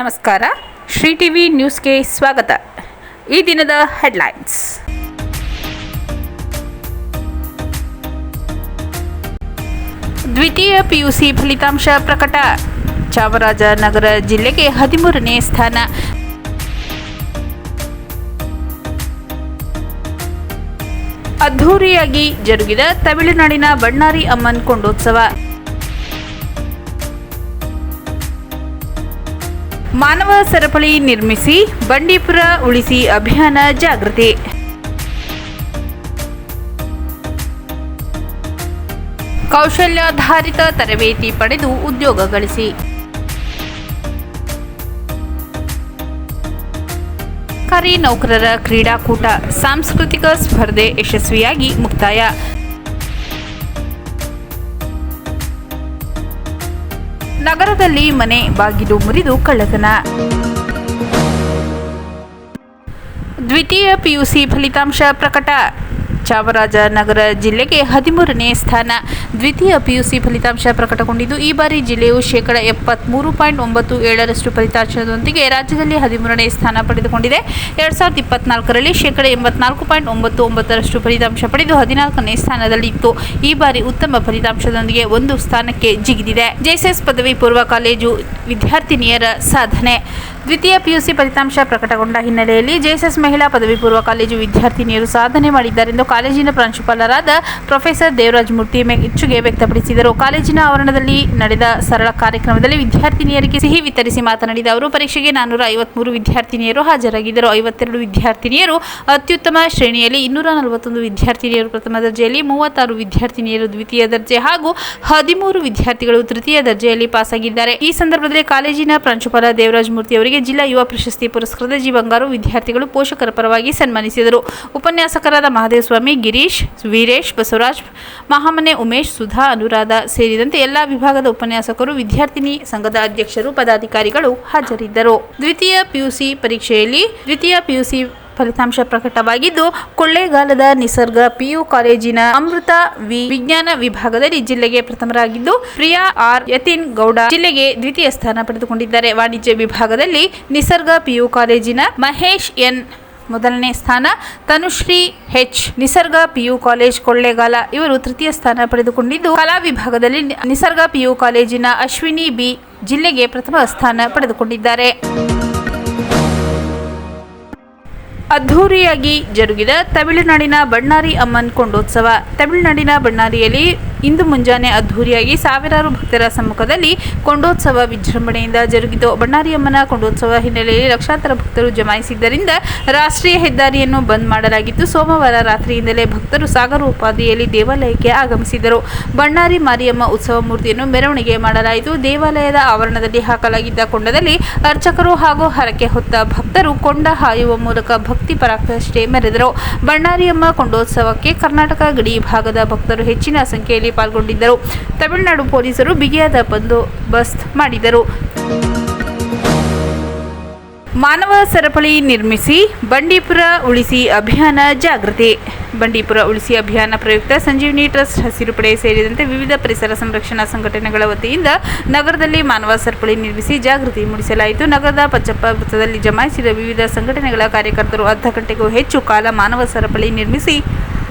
ನಮಸ್ಕಾರ. ಶ್ರೀ ಟಿವಿ ನ್ಯೂಸ್ಗೆ ಸ್ವಾಗತ. ಈ ದಿನದ ಹೆಡ್ಲೈನ್ಸ್. ದ್ವಿತೀಯ ಪಿಯುಸಿ ಫಲಿತಾಂಶ ಪ್ರಕಟ. ಚಾಮರಾಜನಗರ ಜಿಲ್ಲೆಗೆ ಹದಿಮೂರನೇ ಸ್ಥಾನ. ಅದ್ಧೂರಿಯಾಗಿ ಜರುಗಿದ ತಮಿಳುನಾಡಿನ ಬಣ್ಣಾರಿ ಅಮ್ಮನ್ ಕೊಂಡೋತ್ಸವ. ಮಾನವ ಸರಪಳಿ ನಿರ್ಮಿಸಿ ಬಂಡೀಪುರ ಉಳಿಸಿ ಅಭಿಯಾನ ಜಾಗೃತಿ. ಕೌಶಲ್ಯಾಧಾರಿತ ತರಬೇತಿ ಪಡೆದು ಉದ್ಯೋಗ ಗಳಿಸಿ. ಸರ್ಕಾರಿ ನೌಕರರ ಕ್ರೀಡಾಕೂಟ, ಸಾಂಸ್ಕೃತಿಕ ಸ್ಪರ್ಧೆ ಯಶಸ್ವಿಯಾಗಿ ಮುಕ್ತಾಯ. ನಗರದಲ್ಲಿ ಮನೆ ಬಾಗಿಲು ಮುರಿದು ಕಳ್ಳತನ. ದ್ವಿತೀಯ ಪಿಯುಸಿ ಫಲಿತಾಂಶ ಪ್ರಕಟ. ಚಾಮರಾಜನಗರ ಜಿಲ್ಲೆಗೆ ಹದಿಮೂರನೇ ಸ್ಥಾನ. ದ್ವಿತೀಯ ಪಿಯುಸಿ ಫಲಿತಾಂಶ ಪ್ರಕಟಗೊಂಡಿದ್ದು, ಈ ಬಾರಿ ಜಿಲ್ಲೆಯು ಶೇಕಡ ಎಪ್ಪತ್ತ್ಮೂರು ಪಾಯಿಂಟ್ ಒಂಬತ್ತು ಏಳರಷ್ಟು ಫಲಿತಾಂಶದೊಂದಿಗೆ ರಾಜ್ಯದಲ್ಲಿ ಹದಿಮೂರನೇ ಸ್ಥಾನ ಪಡೆದುಕೊಂಡಿದೆ. ಎರಡು ಸಾವಿರದ ಇಪ್ಪತ್ನಾಲ್ಕರಲ್ಲಿ ಶೇಕಡ ಎಂಬತ್ನಾಲ್ಕು ಪಾಯಿಂಟ್ ಒಂಬತ್ತು ಒಂಬತ್ತರಷ್ಟು ಫಲಿತಾಂಶ ಪಡೆದು ಹದಿನಾಲ್ಕನೇ ಸ್ಥಾನದಲ್ಲಿತ್ತು. ಈ ಬಾರಿ ಉತ್ತಮ ಫಲಿತಾಂಶದೊಂದಿಗೆ ಒಂದು ಸ್ಥಾನಕ್ಕೆ ಜಿಗಿದಿದೆ. ಜೆಎಸ್ಎಸ್ ಪದವಿ ಪೂರ್ವ ಕಾಲೇಜು ವಿದ್ಯಾರ್ಥಿನಿಯರ ಸಾಧನೆ. ದ್ವಿತೀಯ ಪಿಯುಸಿ ಫಲಿತಾಂಶ ಪ್ರಕಟಗೊಂಡ ಹಿನ್ನೆಲೆಯಲ್ಲಿ ಜೆಎಸ್ಎಸ್ ಮಹಿಳಾ ಪದವಿ ಪೂರ್ವ ಕಾಲೇಜು ವಿದ್ಯಾರ್ಥಿನಿಯರು ಸಾಧನೆ ಮಾಡಿದ್ದಾರೆಂದು ಕಾಲೇಜಿನ ಪ್ರಾಂಶುಪಾಲರಾದ ಪ್ರೊಫೆಸರ್ ದೇವರಾಜ್ ಮೂರ್ತಿ ಮೆಚ್ಚುಗೆ ವ್ಯಕ್ತಪಡಿಸಿದರು. ಕಾಲೇಜಿನ ಆವರಣದಲ್ಲಿ ನಡೆದ ಸರಳ ಕಾರ್ಯಕ್ರಮದಲ್ಲಿ ವಿದ್ಯಾರ್ಥಿನಿಯರಿಗೆ ಸಿಹಿ ವಿತರಿಸಿ ಮಾತನಾಡಿದ ಅವರು, ಪರೀಕ್ಷೆಗೆ ನಾನ್ನೂರ ಐವತ್ಮೂರು ವಿದ್ಯಾರ್ಥಿನಿಯರು ಹಾಜರಾಗಿದ್ದರು. ಐವತ್ತೆರಡು ವಿದ್ಯಾರ್ಥಿನಿಯರು ಅತ್ಯುತ್ತಮ ಶ್ರೇಣಿಯಲ್ಲಿ ಇನ್ನೂರ ನಲವತ್ತೊಂದು ವಿದ್ಯಾರ್ಥಿನಿಯರು ಪ್ರಥಮ ದರ್ಜೆಯಲ್ಲಿ ಮೂವತ್ತಾರು ವಿದ್ಯಾರ್ಥಿನಿಯರು ದ್ವಿತೀಯ ದರ್ಜೆ ಹಾಗೂ ಹದಿಮೂರು ವಿದ್ಯಾರ್ಥಿಗಳು ತೃತೀಯ ದರ್ಜೆಯಲ್ಲಿ ಪಾಸಾಗಿದ್ದಾರೆ. ಈ ಸಂದರ್ಭದಲ್ಲಿ ಕಾಲೇಜಿನ ಪ್ರಾಂಶುಪಾಲ ದೇವರಾಜ್ ಮೂರ್ತಿ ಜಿಲ್ಲಾ ಯುವ ಪ್ರಶಸ್ತಿ ಪುರಸ್ಕೃತ ಜಿ ಬಂಗಾರು ವಿದ್ಯಾರ್ಥಿಗಳು ಪೋಷಕರ ಪರವಾಗಿ ಸನ್ಮಾನಿಸಿದರು. ಉಪನ್ಯಾಸಕರಾದ ಮಹಾದೇವ ಸ್ವಾಮಿ, ಗಿರೀಶ್, ವೀರೇಶ್, ಬಸವರಾಜ್, ಮಹಾಮನೆ ಉಮೇಶ್, ಸುಧಾ, ಅನುರಾಧ ಸೇರಿದಂತೆ ಎಲ್ಲ ವಿಭಾಗದ ಉಪನ್ಯಾಸಕರು, ವಿದ್ಯಾರ್ಥಿನಿ ಸಂಘದ ಅಧ್ಯಕ್ಷರು, ಪದಾಧಿಕಾರಿಗಳು ಹಾಜರಿದ್ದರು. ದ್ವಿತೀಯ ಪಿಯುಸಿ ಪರೀಕ್ಷೆಯಲ್ಲಿ ದ್ವಿತೀಯ ಪಿಯುಸಿ ಫಲಿತಾಂಶ ಪ್ರಕಟವಾಗಿದ್ದು, ಕೊಳ್ಳೇಗಾಲದ ನಿಸರ್ಗ ಪಿಯು ಕಾಲೇಜಿನ ಅಮೃತ ವಿ ವಿಜ್ಞಾನ ವಿಭಾಗದಲ್ಲಿ ಜಿಲ್ಲೆಗೆ ಪ್ರಥಮರಾಗಿದ್ದು, ಪ್ರಿಯಾ ಆರ್ ಯತಿನ್ ಗೌಡ ಜಿಲ್ಲೆಗೆ ದ್ವಿತೀಯ ಸ್ಥಾನ ಪಡೆದುಕೊಂಡಿದ್ದಾರೆ. ವಾಣಿಜ್ಯ ವಿಭಾಗದಲ್ಲಿ ನಿಸರ್ಗ ಪಿಯು ಕಾಲೇಜಿನ ಮಹೇಶ್ ಎನ್ ಮೊದಲನೇ ಸ್ಥಾನ, Tanushree H Nisarga PU college Kollegal ಇವರು ತೃತೀಯ ಸ್ಥಾನ ಪಡೆದುಕೊಂಡಿದ್ದು, ಕಲಾ ವಿಭಾಗದಲ್ಲಿ ನಿಸರ್ಗ ಪಿಯು ಕಾಲೇಜಿನ ಅಶ್ವಿನಿ ಬಿ ಜಿಲ್ಲೆಗೆ ಪ್ರಥಮ ಸ್ಥಾನ ಪಡೆದುಕೊಂಡಿದ್ದಾರೆ. ಅದ್ಧೂರಿಯಾಗಿ ಜರುಗಿದ. ತಮಿಳುನಾಡಿನ ಬಣ್ಣಾರಿ ಅಮ್ಮನ್ ಕೊಂಡೋತ್ಸವ. ತಮಿಳುನಾಡಿನ ಬಣ್ಣಾರಿಯಲ್ಲಿ ಇಂದು ಮುಂಜಾನೆ ಅದ್ಧೂರಿಯಾಗಿ ಸಾವಿರಾರು ಭಕ್ತರ ಸಮ್ಮುಖದಲ್ಲಿ ಕೊಂಡೋತ್ಸವ ವಿಜೃಂಭಣೆಯಿಂದ ಜರುಗಿತು. ಬಣ್ಣಾರಿಯಮ್ಮನ ಕೊಂಡೋತ್ಸವ ಹಿನ್ನೆಲೆಯಲ್ಲಿ ಲಕ್ಷಾಂತರ ಭಕ್ತರು ಜಮಾಯಿಸಿದ್ದರಿಂದ ರಾಷ್ಟ್ರೀಯ ಹೆದ್ದಾರಿಯನ್ನು ಬಂದ್ ಮಾಡಲಾಗಿತ್ತು. ಸೋಮವಾರ ರಾತ್ರಿಯಿಂದಲೇ ಭಕ್ತರು ಸಾಗರ ಉಪಾಧಿಯಲ್ಲಿ ದೇವಾಲಯಕ್ಕೆ ಆಗಮಿಸಿದರು. ಬಣ್ಣಾರಿ ಮಾರಿಯಮ್ಮ ಉತ್ಸವ ಮೂರ್ತಿಯನ್ನು ಮೆರವಣಿಗೆ ಮಾಡಲಾಯಿತು. ದೇವಾಲಯದ ಆವರಣದಲ್ಲಿ ಹಾಕಲಾಗಿದ್ದ ಕೊಂಡದಲ್ಲಿ ಅರ್ಚಕರು ಹಾಗೂ ಹರಕೆ ಹೊತ್ತ ಭಕ್ತರು ಕೊಂಡ ಹಾಯುವ ಮೂಲಕ ಭಕ್ತಿ ಪರಾಕಾಷ್ಠೆ ಮೆರೆದರು. ಬಣ್ಣಾರಿಯಮ್ಮ ಕೊಂಡೋತ್ಸವಕ್ಕೆ ಕರ್ನಾಟಕ ಗಡಿ ಭಾಗದ ಭಕ್ತರು ಹೆಚ್ಚಿನ ಸಂಖ್ಯೆಯಲ್ಲಿ ಪಾಲ್ಗೊಂಡಿದ್ದರು. ತಮಿಳುನಾಡು ಪೊಲೀಸರು ಬಿಗಿಯಾದ ಬಂದೋಬಸ್ತ್ ಮಾಡಿದರು. ಮಾನವ ಸರಪಳಿ ನಿರ್ಮಿಸಿ ಬಂಡೀಪುರ ಉಳಿಸಿ ಅಭಿಯಾನ ಜಾಗೃತಿ. ಬಂಡೀಪುರ ಉಳಿಸಿ ಅಭಿಯಾನ ಪ್ರಯುಕ್ತ ಸಂಜೀವಿನಿ ಟ್ರಸ್ಟ್ ಹಸಿರು ಪಡೆ ಸೇರಿದಂತೆ ವಿವಿಧ ಪರಿಸರ ಸಂರಕ್ಷಣಾ ಸಂಘಟನೆಗಳ ವತಿಯಿಂದ ನಗರದಲ್ಲಿ ಮಾನವ ಸರಪಳಿ ನಿರ್ಮಿಸಿ ಜಾಗೃತಿ ಮೂಡಿಸಲಾಯಿತು. ನಗರದ ಪಚ್ಚಪ್ಪ ವೃತ್ತದಲ್ಲಿ ಜಮಾಯಿಸಿದ ವಿವಿಧ ಸಂಘಟನೆಗಳ ಕಾರ್ಯಕರ್ತರು ಅರ್ಧ ಗಂಟೆಗೂ ಹೆಚ್ಚು ಕಾಲ ಮಾನವ ಸರಪಳಿ ನಿರ್ಮಿಸಿ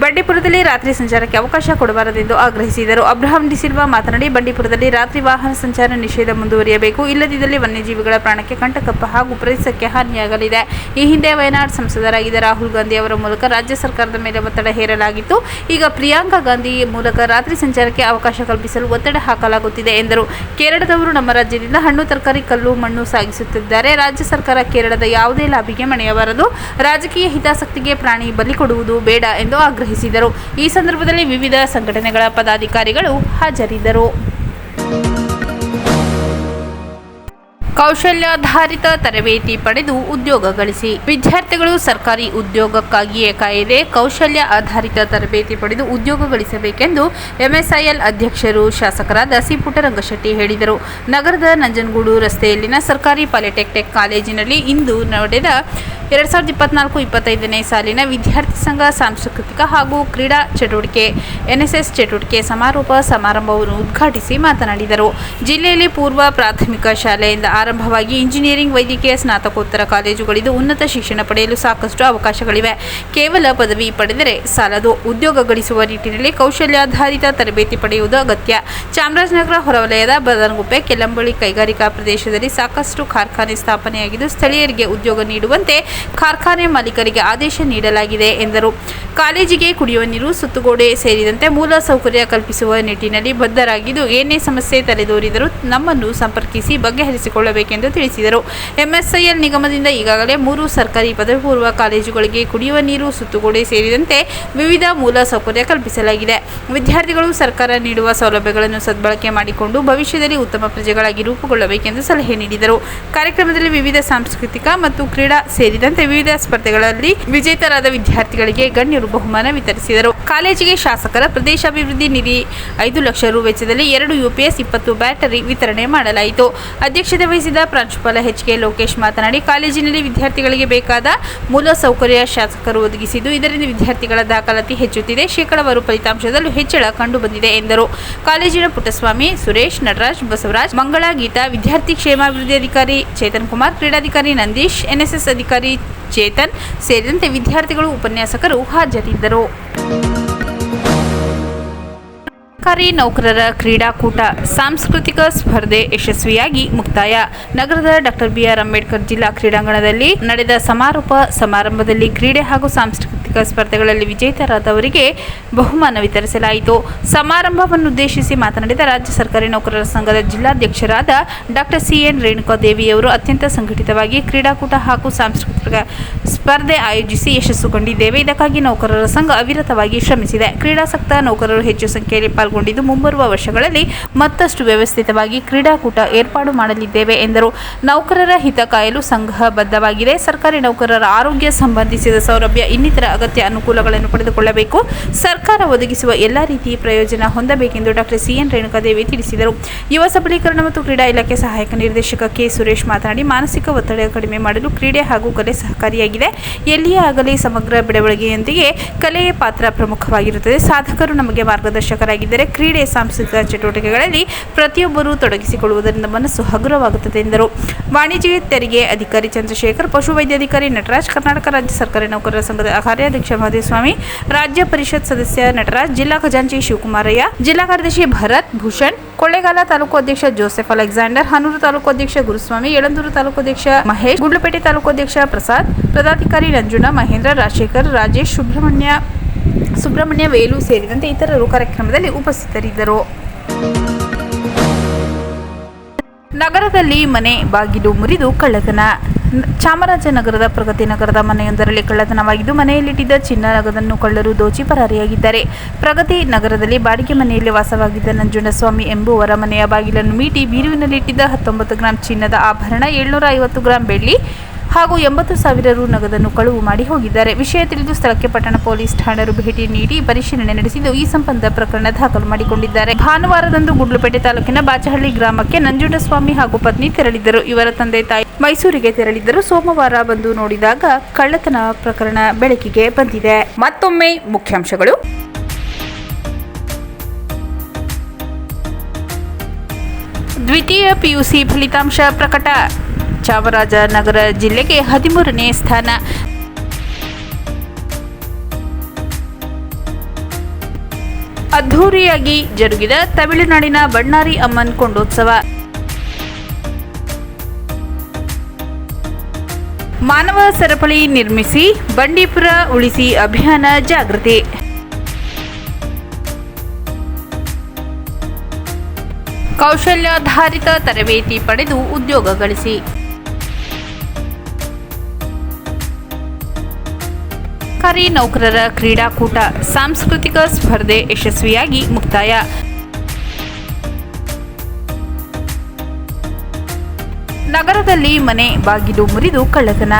ಬಂಡೀಪುರದಲ್ಲಿ ರಾತ್ರಿ ಸಂಚಾರಕ್ಕೆ ಅವಕಾಶ ಕೊಡಬಾರದೆಂದು ಆಗ್ರಹಿಸಿದರು. ಅಬ್ರಹಾಂ ಡಿಸಿಲ್ವಾ ಮಾತನಾಡಿ, ಬಂಡೀಪುರದಲ್ಲಿ ರಾತ್ರಿ ವಾಹನ ಸಂಚಾರ ನಿಷೇಧ ಮುಂದುವರಿಯಬೇಕು. ಇಲ್ಲದಿದ್ದಲ್ಲಿ ವನ್ಯಜೀವಿಗಳ ಪ್ರಾಣಕ್ಕೆ ಕಂಟಕಪ್ಪ ಹಾಗೂ ಪರಿಸರಕ್ಕೆ ಹಾನಿಯಾಗಲಿದೆ. ಈ ಹಿಂದೆ ವಯನಾಡ್ ಸಂಸದರಾಗಿದ್ದ ರಾಹುಲ್ ಗಾಂಧಿ ಅವರ ಮೂಲಕ ರಾಜ್ಯ ಸರ್ಕಾರದ ಮೇಲೆ ಒತ್ತಡ ಹೇರಲಾಗಿತ್ತು. ಈಗ ಪ್ರಿಯಾಂಕಾ ಗಾಂಧಿ ಮೂಲಕ ರಾತ್ರಿ ಸಂಚಾರಕ್ಕೆ ಅವಕಾಶ ಕಲ್ಪಿಸಲು ಒತ್ತಡ ಹಾಕಲಾಗುತ್ತಿದೆ ಎಂದರು. ಕೇರಳದವರು ನಮ್ಮ ರಾಜ್ಯದಿಂದ ಹಣ್ಣು, ತರಕಾರಿ, ಕಲ್ಲು, ಮಣ್ಣು ಸಾಗಿಸುತ್ತಿದ್ದಾರೆ. ರಾಜ್ಯ ಸರ್ಕಾರ ಕೇರಳದ ಯಾವುದೇ ಲಾಭಿಗೆ ಮಣೆಯಬಾರದು. ರಾಜಕೀಯ ಹಿತಾಸಕ್ತಿಗೆ ಪ್ರಾಣಿ ಬಲಿ ಕೊಡುವುದು ಬೇಡ ಎಂದು ಆಗ್ರಹಿಸಿದರು ಈ ಸಂದರ್ಭದಲ್ಲಿ ವಿವಿಧ ಸಂಘಟನೆಗಳ ಪದಾಧಿಕಾರಿಗಳು ಹಾಜರಿದ್ದರು. ಕೌಶಲ್ಯಾಧಾರಿತ ತರಬೇತಿ ಪಡೆದು ಉದ್ಯೋಗ ಗಳಿಸಿ. ವಿದ್ಯಾರ್ಥಿಗಳು ಸರ್ಕಾರಿ ಉದ್ಯೋಗಕ್ಕಾಗಿಯೇ ಕಾಯದೆ ಕೌಶಲ್ಯ ಆಧಾರಿತ ತರಬೇತಿ ಪಡೆದು ಉದ್ಯೋಗ ಗಳಿಸಬೇಕೆಂದು ಎಂಎಸ್ಐಎಲ್ ಅಧ್ಯಕ್ಷರು ಶಾಸಕರಾದ ಸಿ ಪುಟ್ಟರಂಗಶೆಟ್ಟಿ ಹೇಳಿದರು. ನಗರದ ನಂಜನಗೂಡು ರಸ್ತೆಯಲ್ಲಿನ ಸರ್ಕಾರಿ ಪಾಲಿಟೆಕ್ನಿಕ್ ಕಾಲೇಜಿನಲ್ಲಿ ಇಂದು ನಡೆದ ಎರಡು ಸಾವಿರದ ಇಪ್ಪತ್ನಾಲ್ಕು ಇಪ್ಪತ್ತೈದನೇ ಸಾಲಿನ ವಿದ್ಯಾರ್ಥಿ ಸಂಘ, ಸಾಂಸ್ಕೃತಿಕ ಹಾಗೂ ಕ್ರೀಡಾ ಚಟುವಟಿಕೆ, ಎನ್ಎಸ್ಎಸ್ ಚಟುವಟಿಕೆ ಸಮಾರೋಪ ಸಮಾರಂಭವನ್ನು ಉದ್ಘಾಟಿಸಿ ಮಾತನಾಡಿದರು. ಜಿಲ್ಲೆಯಲ್ಲಿ ಪೂರ್ವ ಪ್ರಾಥಮಿಕ ಶಾಲೆಯಿಂದ ಆರಂಭವಾಗಿ ಇಂಜಿನಿಯರಿಂಗ್, ವೈದ್ಯಕೀಯ, ಸ್ನಾತಕೋತ್ತರ ಕಾಲೇಜುಗಳಿದ್ದು ಉನ್ನತ ಶಿಕ್ಷಣ ಪಡೆಯಲು ಸಾಕಷ್ಟು ಅವಕಾಶಗಳಿವೆ. ಕೇವಲ ಪದವಿ ಪಡೆದರೆ ಸಾಲದು. ಉದ್ಯೋಗ ಗಳಿಸುವ ನಿಟ್ಟಿನಲ್ಲಿ ಕೌಶಲ್ಯಾಧಾರಿತ ತರಬೇತಿ ಪಡೆಯುವುದು ಅಗತ್ಯ. ಚಾಮರಾಜನಗರ ಹೊರವಲಯದ ಬದನಗುಪ್ಪೆ ಕೆಲಂಬಳಿ ಕೈಗಾರಿಕಾ ಪ್ರದೇಶದಲ್ಲಿ ಸಾಕಷ್ಟು ಕಾರ್ಖಾನೆ ಸ್ಥಾಪನೆಯಾಗಿದ್ದು, ಸ್ಥಳೀಯರಿಗೆ ಉದ್ಯೋಗ ನೀಡುವಂತೆ ಕಾರ್ಖಾನೆ ಮಾಲೀಕರಿಗೆ ಆದೇಶ ನೀಡಲಾಗಿದೆ ಎಂದರು. ಕಾಲೇಜಿಗೆ ಕುಡಿಯುವ ನೀರು, ಸುತ್ತುಗೋಡೆ ಸೇರಿದಂತೆ ಮೂಲ ಸೌಕರ್ಯ ಕಲ್ಪಿಸುವ ನಿಟ್ಟಿನಲ್ಲಿ ಬದ್ಧರಾಗಿದ್ದು ಏನೇ ಸಮಸ್ಯೆ ತಲೆದೋರಿದರೂ ನಮ್ಮನ್ನು ಸಂಪರ್ಕಿಸಿ ಬಗೆಹರಿಸಿಕೊಳ್ಳಬೇಕೆಂದು ತಿಳಿಸಿದರು. ಎಂಎಸ್ಐಎಲ್ ನಿಗಮದಿಂದ ಈಗಾಗಲೇ ಮೂರು ಸರ್ಕಾರಿ ಪದವಿ ಪೂರ್ವ ಕಾಲೇಜುಗಳಿಗೆ ಕುಡಿಯುವ ನೀರು, ಸುತ್ತುಗೋಡೆ ಸೇರಿದಂತೆ ವಿವಿಧ ಮೂಲ ಸೌಕರ್ಯ ಕಲ್ಪಿಸಲಾಗಿದೆ. ವಿದ್ಯಾರ್ಥಿಗಳು ಸರ್ಕಾರ ನೀಡುವ ಸೌಲಭ್ಯಗಳನ್ನು ಸದ್ಬಳಕೆ ಮಾಡಿಕೊಂಡು ಭವಿಷ್ಯದಲ್ಲಿ ಉತ್ತಮ ಪ್ರಜೆಗಳಾಗಿ ರೂಪುಗೊಳ್ಳಬೇಕೆಂದು ಸಲಹೆ ನೀಡಿದರು. ಕಾರ್ಯಕ್ರಮದಲ್ಲಿ ವಿವಿಧ ಸಾಂಸ್ಕೃತಿಕ ಮತ್ತು ಕ್ರೀಡಾ ಸೇರಿದಂತೆ ವಿವಿಧ ಸ್ಪರ್ಧೆಗಳಲ್ಲಿ ವಿಜೇತರಾದ ವಿದ್ಯಾರ್ಥಿಗಳಿಗೆ ಗಣ್ಯರು ಬಹುಮಾನ ವಿತರಿಸಿದರು. ಕಾಲೇಜಿಗೆ ಶಾಸಕರ ಪ್ರದೇಶಾಭಿವೃದ್ಧಿ ನಿಧಿ ಐದು ಲಕ್ಷ ರು ವೆಚ್ಚದಲ್ಲಿ ಎರಡು ಯುಪಿಎಸ್ ಇಪ್ಪತ್ತು ಬ್ಯಾಟರಿ ವಿತರಣೆ ಮಾಡಲಾಯಿತು. ಅಧ್ಯಕ್ಷತೆ ವಹಿಸಿದ ಪ್ರಾಂಶುಪಾಲ ಎಚ್ ಕೆ ಲೋಕೇಶ್ ಮಾತನಾಡಿ, ಕಾಲೇಜಿನಲ್ಲಿ ವಿದ್ಯಾರ್ಥಿಗಳಿಗೆ ಬೇಕಾದ ಮೂಲ ಸೌಕರ್ಯ ಶಾಸಕರು ಒದಗಿಸಿದ್ದು, ಇದರಿಂದ ವಿದ್ಯಾರ್ಥಿಗಳ ದಾಖಲಾತಿ ಹೆಚ್ಚುತ್ತಿದೆ. ಶೇಕಡಾವಾರು ಫಲಿತಾಂಶದಲ್ಲೂ ಹೆಚ್ಚಳ ಕಂಡುಬಂದಿದೆ ಎಂದರು. ಕಾಲೇಜಿನ ಪುಟ್ಟಸ್ವಾಮಿ ಸುರೇಶ್, ನಟರಾಜ್, ಬಸವರಾಜ್, ಮಂಗಳ ಗೀತಾ, ವಿದ್ಯಾರ್ಥಿ ಕ್ಷೇಮಾಭಿವೃದ್ಧಿ ಅಧಿಕಾರಿ ಚೇತನ್ ಕುಮಾರ್, ಕ್ರೀಡಾಧಿಕಾರಿ ನಂದೀಶ್, ಎನ್ಎಸ್ಎಸ್ ಅಧಿಕಾರಿ ಚೇತನ್ ಸೇರಿದಂತೆ ವಿದ್ಯಾರ್ಥಿಗಳು, ಉಪನ್ಯಾಸಕರು ಹಾಜರಿದ್ದರು. ಸರ್ಕಾರಿ ನೌಕರರ ಕ್ರೀಡಾಕೂಟ, ಸಾಂಸ್ಕೃತಿಕ ಸ್ಪರ್ಧೆ ಯಶಸ್ವಿಯಾಗಿ ಮುಕ್ತಾಯ. ನಗರದ ಡಾಕ್ಟರ್ ಬಿಆರ್ ಅಂಬೇಡ್ಕರ್ ಜಿಲ್ಲಾ ಕ್ರೀಡಾಂಗಣದಲ್ಲಿ ನಡೆದ ಸಮಾರೋಪ, ಸಮಾರಂಭದಲ್ಲಿ ಕ್ರೀಡೆ ಹಾಗೂ ಸಾಂಸ್ಕೃತಿಕ ಸ್ಪರ್ಧೆಗಳಲ್ಲಿ ವಿಜೇತರಾದವರಿಗೆ ಬಹುಮಾನ ವಿತರಿಸಲಾಯಿತು. ಸಮಾರಂಭವನ್ನು ಉದ್ದೇಶಿಸಿ ಮಾತನಾಡಿದ ರಾಜ್ಯ ಸರ್ಕಾರಿ ನೌಕರರ ಸಂಘದ ಜಿಲ್ಲಾಧ್ಯಕ್ಷರಾದ ಡಾಕ್ಟರ್ ಸಿಎನ್ ರೇಣುಕಾದೇವಿಯವರು ಅತ್ಯಂತ ಸಂಘಟಿತವಾಗಿ ಕ್ರೀಡಾಕೂಟ ಹಾಗೂ ಸಾಂಸ್ಕೃತಿಕ ಸ್ಪರ್ಧೆ ಆಯೋಜಿಸಿ ಯಶಸ್ಸು ಕಂಡಿದ್ದೇವೆ ಇದಕ್ಕಾಗಿ ನೌಕರರ ಸಂಘ ಅವಿರತವಾಗಿ ಶ್ರಮಿಸಿದೆ. ಕ್ರೀಡಾಸಕ್ತ ನೌಕರರು ಹೆಚ್ಚು ಸಂಖ್ಯೆಯಲ್ಲಿ ಪಾಲ್ಗೊಂಡಿದ್ದು ಮುಂಬರುವ ವರ್ಷಗಳಲ್ಲಿ ಮತ್ತಷ್ಟು ವ್ಯವಸ್ಥಿತವಾಗಿ ಕ್ರೀಡಾಕೂಟ ಏರ್ಪಾಡು ಮಾಡಲಿದ್ದೇವೆ ಎಂದರು. ನೌಕರರ ಹಿತ ಕಾಯಲು ಸಂಘ ಬದ್ಧವಾಗಿದೆ ಸರ್ಕಾರಿ ನೌಕರರ ಆರೋಗ್ಯ ಸಂಬಂಧಿಸಿದ ಸೌಲಭ್ಯ ಇನ್ನಿತರ ಅಗತ್ಯ ಅನುಕೂಲಗಳನ್ನು ಪಡೆದುಕೊಳ್ಳಬೇಕು. ಸರ್ಕಾರ ಒದಗಿಸುವ ಎಲ್ಲಾ ರೀತಿಯ ಪ್ರಯೋಜನ ಹೊಂದಬೇಕೆಂದು ಡಾಕ್ಟರ್ ಸಿಎನ್ ರೇಣುಕಾದೇವಿ ತಿಳಿಸಿದರು. ಯುವ ಸಬಲೀಕರಣ ಮತ್ತು ಕ್ರೀಡಾ ಇಲಾಖೆ ಸಹಾಯಕ ನಿರ್ದೇಶಕ ಕೆ. ಸುರೇಶ್ ಮಾತನಾಡಿ, ಮಾನಸಿಕ ಒತ್ತಡ ಕಡಿಮೆ ಮಾಡಲು ಕ್ರೀಡೆ ಹಾಗೂ ಕಲೆ ಸಹಕಾರಿಯಾಗಿದೆ. ಎಲ್ಲಿಯೇ ಆಗಲಿ ಸಮಗ್ರ ಬೆಳವಣಿಗೆಯೊಂದಿಗೆ ಕಲೆಯ ಪಾತ್ರ ಪ್ರಮುಖವಾಗಿರುತ್ತದೆ. ಸಾಧಕರು ನಮಗೆ ಮಾರ್ಗದರ್ಶಕರಾಗಿದ್ದರೆ ಕ್ರೀಡೆ ಸಾಂಸ್ಕೃತಿಕ ಚಟುವಟಿಕೆಗಳಲ್ಲಿ ಪ್ರತಿಯೊಬ್ಬರೂ ತೊಡಗಿಸಿಕೊಳ್ಳುವುದರಿಂದ ಮನಸ್ಸು ಹಗುರವಾಗುತ್ತದೆ ಎಂದರು. ವಾಣಿಜ್ಯ ತೆರಿಗೆ ಅಧಿಕಾರಿ ಚಂದ್ರಶೇಖರ್, ಪಶುವೈದ್ಯಾಧಿಕಾರಿ ನಟರಾಜ್, ಕರ್ನಾಟಕ ರಾಜ್ಯ ಸರ್ಕಾರಿ ನೌಕರರ ಸಂಘದ ಕಾರ್ಯಾಧ್ಯಕ್ಷ ಮಹದೇವಸ್ವಾಮಿ ರಾಜ್ಯ ಪರಿಷತ್ ಸದಸ್ಯ ನಟರಾಜ್, ಜಿಲ್ಲಾ ಖಜಾಂಚಿ ಶಿವಕುಮಾರಯ್ಯ, ಜಿಲ್ಲಾ ಕಾರ್ಯದರ್ಶಿ ಭರತ್ ಭೂಷಣ್, ಕೊಳ್ಳೇಗಾಲ ತಾಲೂಕು ಅಧ್ಯಕ್ಷ ಜೋಸೆಫ್ ಅಲೆಕ್ಸಾಂಡರ್, ಹನೂರು ತಾಲೂಕು ಅಧ್ಯಕ್ಷ ಗುರುಸ್ವಾಮಿ, ಯಳಂದೂರು ತಾಲೂಕು ಅಧ್ಯಕ್ಷ ಮಹೇಶ್, ಗುಂಡ್ಲುಪೇಟೆ ತಾಲೂಕು ಅಧ್ಯಕ್ಷ ಪ್ರಸಾದ್, ಪದಾಧಿಕಾರಿ ನಂಜುಣ, ಮಹೇಂದ್ರ, ರಾಜಶೇಖರ್, ರಾಜೇಶ್, ಸುಬ್ರಹ್ಮಣ್ಯ ಸುಬ್ರಹ್ಮಣ್ಯ ವೇಲು ಸೇರಿದಂತೆ ಇತರರು ಕಾರ್ಯಕ್ರಮದಲ್ಲಿ ಉಪಸ್ಥಿತರಿದ್ದರು. ನಗರದಲ್ಲಿ ಮನೆ ಬಾಗಿಲು ಮುರಿದು ಕಳ್ಳತನ. ಚಾಮರಾಜನಗರದ ಪ್ರಗತಿ ನಗರದ ಮನೆಯೊಂದರಲ್ಲಿ ಕಳ್ಳತನವಾಗಿದ್ದು, ಮನೆಯಲ್ಲಿಟ್ಟಿದ್ದ ಚಿನ್ನ ನಗದನ್ನು ಕಳ್ಳರು ದೋಚಿ ಪರಾರಿಯಾಗಿದ್ದಾರೆ. ಪ್ರಗತಿ ನಗರದಲ್ಲಿ ಬಾಡಿಗೆ ಮನೆಯಲ್ಲಿ ವಾಸವಾಗಿದ್ದ ನಂಜುಂಡಸ್ವಾಮಿ ಎಂಬುವರ ಮನೆಯ ಬಾಗಿಲನ್ನು ಮೀಟಿ ಬೀರುವಿನಲ್ಲಿಟ್ಟಿದ್ದ ಹತ್ತೊಂಬತ್ತು ಗ್ರಾಂ ಚಿನ್ನದ ಆಭರಣ ಏಳ್ನೂರ ಐವತ್ತು ಗ್ರಾಂ ಬೆಳ್ಳಿ ಹಾಗೂ ಎಂಬತ್ತು ಸಾವಿರ ರು ನಗದನ್ನು ಕಳುವು ಮಾಡಿ ಹೋಗಿದ್ದಾರೆ. ವಿಷಯ ತಿಳಿದು ಸ್ಥಳಕ್ಕೆ ಪಟ್ಟಣ ಪೊಲೀಸ್ ಠಾಣರು ಭೇಟಿ ನೀಡಿ ಪರಿಶೀಲನೆ ನಡೆಸಿದ್ದು ಈ ಸಂಬಂಧ ಪ್ರಕರಣ ದಾಖಲು ಮಾಡಿಕೊಂಡಿದ್ದಾರೆ. ಭಾನುವಾರದಂದು ಗುಡ್ಲುಪೇಟೆ ತಾಲೂಕಿನ ಬಾಚಹಳ್ಳಿ ಗ್ರಾಮಕ್ಕೆ ನಂಜುಂಡಸ್ವಾಮಿ ಹಾಗೂ ಪತ್ನಿ ತೆರಳಿದ್ದರು. ಇವರ ತಂದೆ ತಾಯಿ ಮೈಸೂರಿಗೆ ತೆರಳಿದ್ದರು. ಸೋಮವಾರ ಬಂದು ನೋಡಿದಾಗ ಕಳ್ಳತನ ಪ್ರಕರಣ ಬೆಳಕಿಗೆ ಬಂದಿದೆ. ಮತ್ತೊಮ್ಮೆ ಮುಖ್ಯಾಂಶಗಳು. ದ್ವಿತೀಯ ಪಿಯುಸಿ ಫಲಿತಾಂಶ ಪ್ರಕಟ. ಚಾಮರಾಜನಗರ ಜಿಲ್ಲೆಗೆ ಹದಿಮೂರನೇ ಸ್ಥಾನ. ಅದ್ಧೂರಿಯಾಗಿ ಜರುಗಿದ ತಮಿಳುನಾಡಿನ ಬಣ್ಣಾರಿ ಅಮ್ಮನ್ ಕೊಂಡೋತ್ಸವ. ಮಾನವ ಸರಪಳಿ ನಿರ್ಮಿಸಿ ಬಂಡೀಪುರ ಉಳಿಸಿ ಅಭಿಯಾನ ಜಾಗೃತಿ. ಕೌಶಲ್ಯಾಧಾರಿತ ತರಬೇತಿ ಪಡೆದು ಉದ್ಯೋಗ ಗಳಿಸಿ. ಸರ್ಕಾರಿ ನೌಕರರ ಕ್ರೀಡಾಕೂಟ ಸಾಂಸ್ಕೃತಿಕ ಸ್ಪರ್ಧೆ ಯಶಸ್ವಿಯಾಗಿ ಮುಕ್ತಾಯ. ನಗರದಲ್ಲಿ ಮನೆ ಬಾಗಿಲು ಮುರಿದು ಕಳ್ಳತನ.